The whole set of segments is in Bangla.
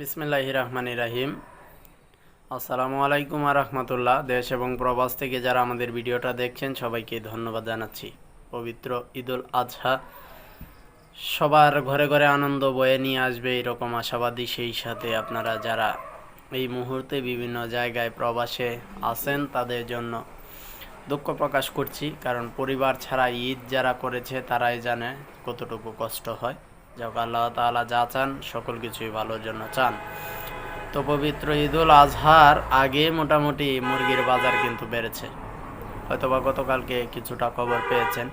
বিসমিল্লাহ রহমান রাহিম। আসসালামু আলাইকুম রহমতুল্লাহ। দেশ এবং প্রবাস থেকে যারা আমাদের ভিডিওটা দেখছেন, সবাইকে ধন্যবাদ জানাচ্ছি। পবিত্র ঈদুল আজহা। সবার ঘরে ঘরে আনন্দ বয়ে নিয়ে আসবে এরকম আশাবাদী, সেই সাথে আপনারা যারা এই মুহূর্তে বিভিন্ন জায়গায় প্রবাসে আছেন, তাদের জন্য দুঃখ প্রকাশ করছি। কারণ পরিবার ছাড়া ঈদ যারা করেছে, তারাই জানে কতটুকু কষ্ট হয়। যাক, আল্লাহ তাআলা যা চান, সকল কিছুই ভালোর জন্য চান। তো পবিত্র ঈদুল আজহার আগে মোটামুটি মুরগির বাজার কিন্তু বেড়েছে। হয়তোবা গতকালকে কিছুটা খবর পেয়েছেন।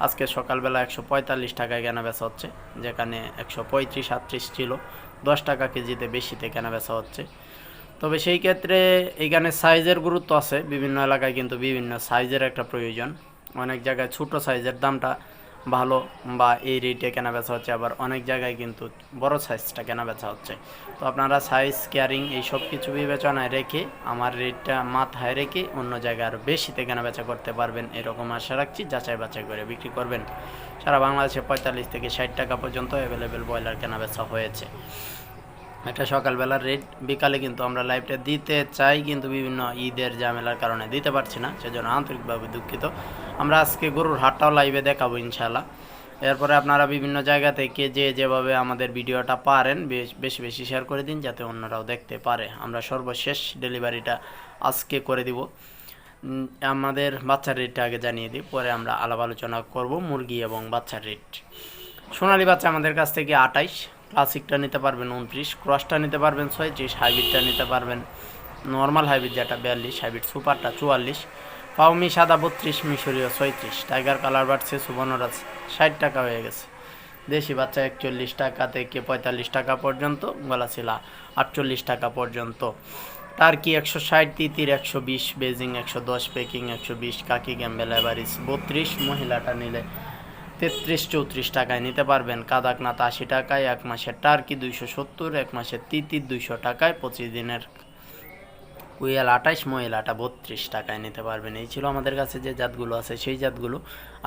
আজকে সকালবেলা একশো পঁয়তাল্লিশ টাকায় কেনা বেচা হচ্ছে, যেখানে একশো পঁয়ত্রিশ আটত্রিশ ছিল। দশ টাকা কেজিতে বেশিতে কেনা বেচা হচ্ছে। তবে সেই ক্ষেত্রে এখানে সাইজের গুরুত্ব আছে। বিভিন্ন এলাকায় কিন্তু বিভিন্ন সাইজের একটা প্রয়োজন। অনেক জায়গায় ছোট সাইজের দামটা ভালো বা এই রেটে কেনা বেচা হচ্ছে, আবার অনেক জায়গায় কিন্তু বড় সাইজটা কেনা বেচা হচ্ছে। তো আপনারা সাইজ কেয়ারিং এই সব কিছু বিবেচনায় রেখে, আমার রেটটা মাথায় রেখে অন্য জায়গায় আরও বেশিতে কেনা বেচা করতে পারবেন, এরকম আশা রাখছি, যাচাই বাছাই করে বিক্রি করবেন। সারা বাংলাদেশে পঁয়তাল্লিশ থেকে ষাট টাকা পর্যন্ত অ্যাভেলেবেল ব্রয়লার কেনা বেচা হয়েছে। এটা সকালবেলার রেট বিকালে কিন্তু আমরা লাইভটা দিতে চাই, কিন্তু বিভিন্ন ঈদের ঝামেলার কারণে দিতে পারছি না, সেজন্য আন্তরিকভাবে দুঃখিত। আমরা আজকে গরুর হাটটাও লাইভে দেখাবো ইনশাল্লাহ এরপরে আপনারা বিভিন্ন জায়গা থেকে যে যেভাবে আমাদের ভিডিওটা পারেন, বেশ, বেশি বেশি শেয়ার করে দিন যাতে অন্যরাও দেখতে পারে। আমরা সর্বশেষ ডেলিভারিটা আজকে করে দিব। আমাদের বাচ্চার রেটটা আগে জানিয়ে দিই, পরে আমরা আলাপ আলোচনা করব মুরগি এবং বাচ্চার রেট সোনালি বাচ্চা আমাদের কাছ থেকে আটাইশ ক্লাসিকটা নিতে পারবেন উনত্রিশ ক্রসটা নিতে পারবেন ছয়ত্রিশ হাইব্রিডটা নিতে পারবেন নর্মাল হাইব্রিড যেটা বিয়াল্লিশ হাইব্রিড সুপারটা চুয়াল্লিশ। পাউমি সাদা বত্রিশ, মিশরীয় ছয়ত্রিশ, টাইগার কালার বাড়ছে সুবর্ণরাজ, ষাট টাকা হয়ে গেছে। দেশি বাচ্চা একচল্লিশ টাকা থেকে পঁয়তাল্লিশ টাকা পর্যন্ত গলাচিলা আটচল্লিশ টাকা পর্যন্ত। টার্কি একশো ষাট, তিতির একশো বিশ, বেজিং একশো দশ, পেকিং একশো বিশ, কাকি গ্যাম্বেল এভারিস বত্রিশ, মহিলাটা নিলে তেত্রিশ, চৌত্রিশ টাকায় নিতে পারবেন। কাদাকনাথ আশি টাকায়, এক মাসের টার্কি দুইশো সত্তর, এক মাসের তিতির দুইশো টাকায়, পঁচিশ দিনের কুইয়াল আঠাইশ মহিলাটা বত্রিশ টাকায় নিতে পারবেন। এই ছিল আমাদের কাছে যে জাতগুলো আছে, সেই জাতগুলো।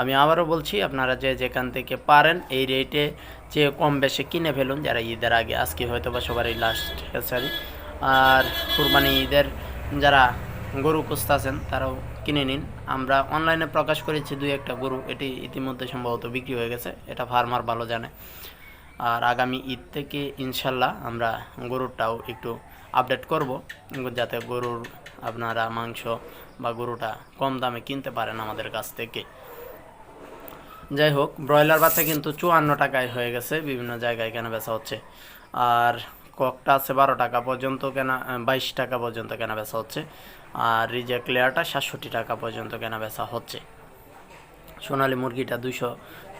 আমি আবারও বলছি, আপনারা যে যেখান থেকে পারেন এই রেটে যে কম বেশি কিনে ফেলুন, যারা ঈদের আগে, আজকে হয়তো বা সবারই লাস্ট হেসারি আর কুরবানি ঈদের যারা গরু খুঁজতেছেন তারাও কিনে নিন। আমরা অনলাইনে প্রকাশ করেছি দুই একটা গরু, এটি ইতিমধ্যে সম্ভবত বিক্রি হয়ে গেছে, এটা ফার্মার ভালো জানে। আর আগামী ঈদ থেকে ইনশাল্লাহ আমরা গরুরটাও একটু আপডেট করব, যাতে গরুর আপনারা মাংস বা গরুটা কম দামে কিনতে পারেন আমাদের কাছ থেকে। যাই হোক, ব্রয়লার বাচ্চা কিন্তু চুয়ান্ন টাকায় হয়ে গেছে, বিভিন্ন জায়গায় কেনা বেচা হচ্ছে। আর ককটা আছে বারো টাকা পর্যন্ত কেনা, বাইশ টাকা পর্যন্ত কেনা বেচা হচ্ছে। আর রিজেক্ট লেয়ারটা সাতষট্টি টাকা পর্যন্ত কেনা বেচা হচ্ছে। সোনালী মুরগিটা দুশো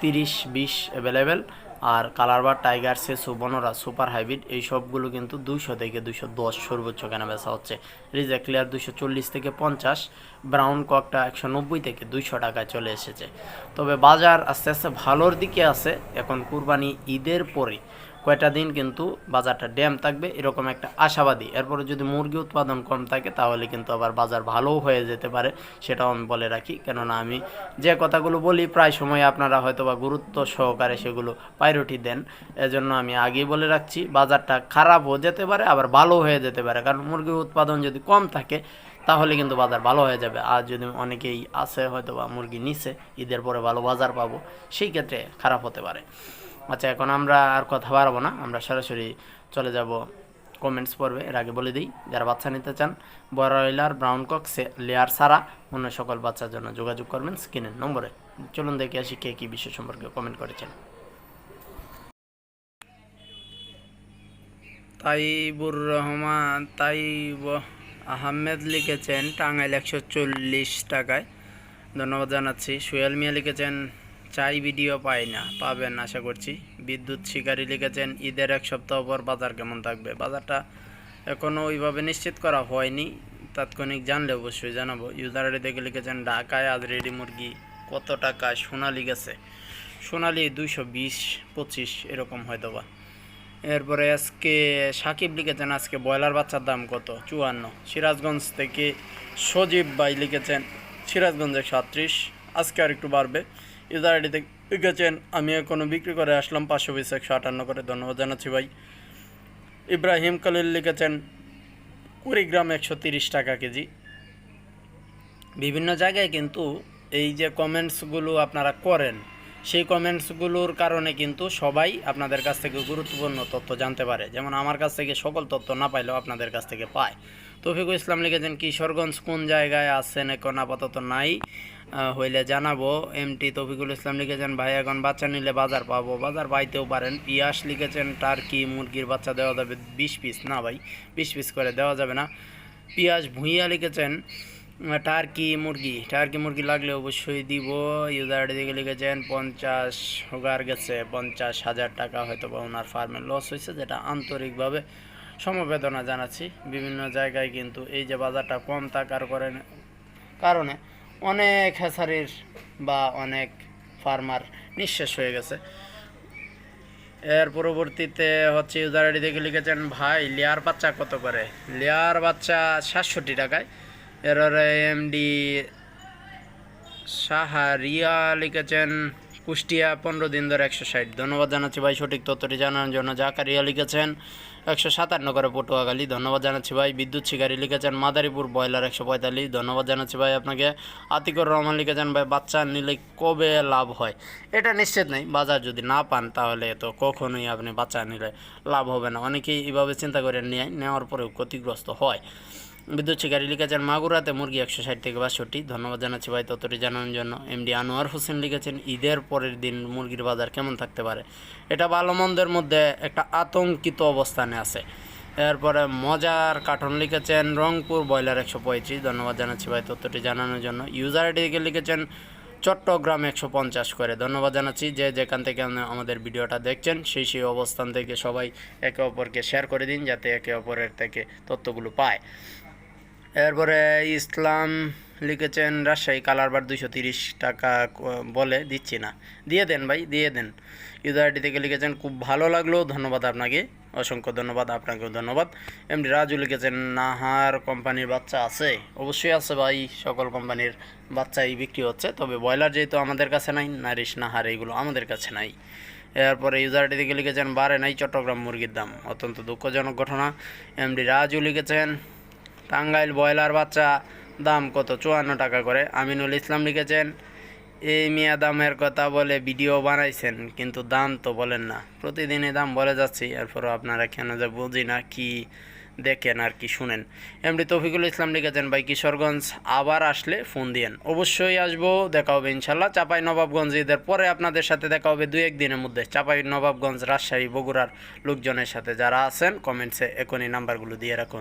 তিরিশ, বিশ অ্যাভেলেবেল আর কালার কালারবার টাইগার সে সুবর্ণরা সুপার হাইব্রিড, এই সবগুলো কিন্তু দুশো থেকে দুশো দশ সর্বোচ্চ কেনা বেচা হচ্ছে। রিজা ক্লিয়ার দুশো চল্লিশ থেকে পঞ্চাশ, ব্রাউন ককটা একশো নব্বই থেকে দুইশো টাকায় চলে এসেছে। তবে বাজার আস্তে আস্তে ভালোর দিকে আছে। এখন কুরবানি ঈদের পরে কয়টা দিন কিন্তু বাজারটা ড্যাম থাকবে, এরকম একটা আশাবাদী। এরপরে যদি মুরগি উৎপাদন কম থাকে, তাহলে কিন্তু আবার বাজার ভালোও হয়ে যেতে পারে, সেটাও আমি বলে রাখি। কেননা আমি যে কথাগুলো বলি, প্রায় সময় আপনারা হয়তো বা গুরুত্ব সহকারে সেগুলো প্রায়োরিটি দেন। এজন্য আমি আগেই বলে রাখছি, বাজারটা খারাপ হয়ে যেতে পারে, আবার ভালো হয়ে যেতে পারে। কারণ মুরগি উৎপাদন যদি কম থাকে, তাহলে কিন্তু বাজার ভালো হয়ে যাবে। আর যদি অনেকেই আছে হয়তো বা মুরগি নিছে, ঈদের পরে ভালো বাজার পাবো, সেই ক্ষেত্রে খারাপ হতে পারে। আচ্ছা এখন আমরা আর কথা বাড়াবো না। আমরা সরাসরি চলে যাব কমেন্টস পড়বে এর আগে বলে দিই, যারা বাচ্চা নিতে চান, ব্রয়লার ব্রাউন কক লেয়ার সারা অন্য সকল বাচ্চার জন্য যোগাযোগ করবেন স্ক্রিনের নম্বরে। চলুন দেখে আসি কে কী বিষয় সম্পর্কে কমেন্ট করেছেন। তাইবুর রহমান, তাইব আহমেদ লিখেছেন, টাঙ্গাইল একশো চল্লিশ টাকায়। ধন্যবাদ জানাচ্ছি। সোহেল মিয়া লিখেছেন চাই ভিডিও পাই না, পাবেন আশা করছি। বিদ্যুৎ শিকারী লিখেছেন, ঈদের এক সপ্তাহ পর বাজার কেমন থাকবে? বাজারটা এখনও ওইভাবে নিশ্চিত করা হয়নি। তাৎক্ষণিক জানলে অবশ্যই জানাব। ইউজার থেকে লিখেছেন, ঢাকায় আজ রেডি মুরগি কত টাকায় সোনালি গেছে। সোনালি দুইশো বিশ, পঁচিশ, এরকম হয়তো বা এরপরে আজকে সাকিব লিখেছেন, আজকে ব্রয়লার বাচ্চার দাম কত? চুয়ান্ন। সিরাজগঞ্জ থেকে সজীব ভাই লিখেছেন, সিরাজগঞ্জে সাত্রিশ। আজকে আর একটু বাড়বে। ইউজার আইডিতে লিখেছেন আমি এখনও বিক্রি করে আসলাম পাঁচশো বিশ একশো আটান্ন করে। ধন্যবাদ জানাচ্ছি ভাই। ইব্রাহিম কালিল লিখেছেন, কুড়িগ্রাম একশো তিরিশ টাকা কেজি। বিভিন্ন জায়গায় কিন্তু এই যে কমেন্টসগুলো আপনারা করেন, সেই কমেন্টসগুলোর কারণে কিন্তু সবাই আপনাদের কাছ থেকে গুরুত্বপূর্ণ তথ্য জানতে পারে। যেমন আমার কাছ থেকে সকল তথ্য না পাইলেও আপনাদের কাছ থেকে পায়। তৌফিকুল ইসলাম লিখেছেন, কিশোরগঞ্জ কোন জায়গায় আছেন? এখন আপাতত নাই। হইলে জানাব এমটি তফিকুল ইসলাম লিখেছেন ভাই এখন বাচ্চা নিলে বাজার পাবো। বাজার পাইতেও পারেন। পিয়াস লিখেছেন টার্কি মুরগির বাচ্চা দেওয়া যাবে? বিশ পিস। না ভাই, বিশ পিস করে দেওয়া যাবে না। পিয়াজ ভুঁইয়া লিখেছেন টার্কি মুরগি? টার্কি মুরগি লাগলে অবশ্যই দিব। ইউজার দিকে লিখেছেন, পঞ্চাশ হোগার গেছে, পঞ্চাশ হাজার টাকা হয়তো বা ওনার ফার্মে লস হয়েছে যেটা আন্তরিকভাবে সমবেদনা জানাচ্ছি। বিভিন্ন জায়গায় কিন্তু এই যে বাজারটা কম থাকার করেন কারণে অনেক হেসারির বা অনেক ফার্মার নিঃশেষ হয়ে গেছে। এর পরবর্তীতে হচ্ছে ইউজার আইডি দেখে লিখেছেন, ভাই লেয়ার বাচ্চা কত করে? লেয়ার বাচ্চা সাতষট্টি টাকায়। এর এমডি সাহারিয়া লিখেছেন কুষ্টিয়া, পনেরো দিন ধরে একশো ষাট। ধন্যবাদ জানাচ্ছি ভাই সঠিক তথ্যটি জানানোর জন্য। জাকারিয়া লিখেছেন, একশো সাতান্ন করে পটুয়াখালী। ধন্যবাদ জানাচ্ছি ভাই। বিদ্যুৎ শিকারী লিখেছেন, মাদারীপুর ব্রয়লার একশো পঁয়তাল্লিশ। ধন্যবাদ জানাচ্ছি ভাই আপনাকে। আতিকুর রহমান লিখেছেন, ভাই, বাচ্চা নিলে কবে লাভ হয়? এটা নিশ্চিত নেই। বাজার যদি না পান, তাহলে তো কখনোই আপনি বাচ্চা নিলে লাভ হবে না। অনেকেই এইভাবে চিন্তা করে নিয়ে, নেওয়ার পরেও ক্ষতিগ্রস্ত হয়। বিদ্যুৎ শিকারী লিখেছেন, মাগুরাতে মুরগি একশো ষাট থেকে বাষট্টি। ধন্যবাদ জানাচ্ছি ভাই ততটি জানানোর জন্য। এমডি আনোয়ার হোসেন লিখেছেন, ঈদের পরের দিন মুরগির বাজার কেমন থাকতে পারে? এটা ভালো মন্দের মধ্যে একটা আতঙ্কিত অবস্থানে আছে। এরপরে মজার কার্টন লিখেছেন, রংপুর ব্রয়লার একশো পঁয়ত্রিশ। ধন্যবাদ জানাচ্ছি ভাই তথ্যটি জানানোর জন্য। ইউজার আইডিকে লিখেছেন, চট্টগ্রাম একশো পঞ্চাশ করে। ধন্যবাদ জানাচ্ছি যে যেখান থেকে আমাদের ভিডিওটা দেখছেন, সেই সেই অবস্থান থেকে সবাই একে অপরকে শেয়ার করে দিন, যাতে একে অপরের থেকে তথ্যগুলো পায়। এরপরে ইসলাম লিখেছেন, রাজশাহী কালারবার দুইশো তিরিশ টাকা বলে দিচ্ছি না। দিয়ে দেন ভাই, দিয়ে দেন। ইউজারটি থেকে লিখেছেন, খুব ভালো লাগল, ধন্যবাদ আপনাকে। অসংখ্য ধন্যবাদ, আপনাকেও ধন্যবাদ। এমনি রাজু লিখেছেন, নাহার কোম্পানির বাচ্চা আছে? অবশ্যই আছে ভাই, সকল কোম্পানির বাচ্চাই বিক্রি হচ্ছে, তবে ব্রয়লার যেহেতু আমাদের কাছে নাই, নারিশ, নাহার এইগুলো আমাদের কাছে নাই। এরপরে ইউজারটি থেকে লিখেছেন, বারে নাই চট্টগ্রাম মুরগির দাম, অত্যন্ত দুঃখজনক ঘটনা। এমডি রাজু লিখেছেন টাঙ্গাইল ব্রয়লার বাচ্চা, দাম কত? চুয়ান্ন টাকা করে। আমিনুল ইসলাম লিখেছেন, এই মিয়া দামের কথা বলে ভিডিও বানাইছেন, কিন্তু দাম তো বলেন না। প্রতিদিনই দাম বলে যাচ্ছি। এরপরও আপনারা কেন যে বুঝি না, কি দেখেন আর কি শুনেন। এমডি তফিকুল ইসলাম লিখেছেন, ভাই, কিশোরগঞ্জ আবার আসলে ফোন দিয়েন। অবশ্যই আসব, দেখা হবে ইনশাল্লাহ চাপাই নবাবগঞ্জ ঈদের পরে আপনাদের সাথে দেখা হবে দুই একদিনের মধ্যে। চাপাই নবাবগঞ্জ, রাজশাহী, বগুড়ার লোকজনের সাথে যারা আছেন কমেন্টসে এখনই নাম্বারগুলো দিয়ে রাখুন।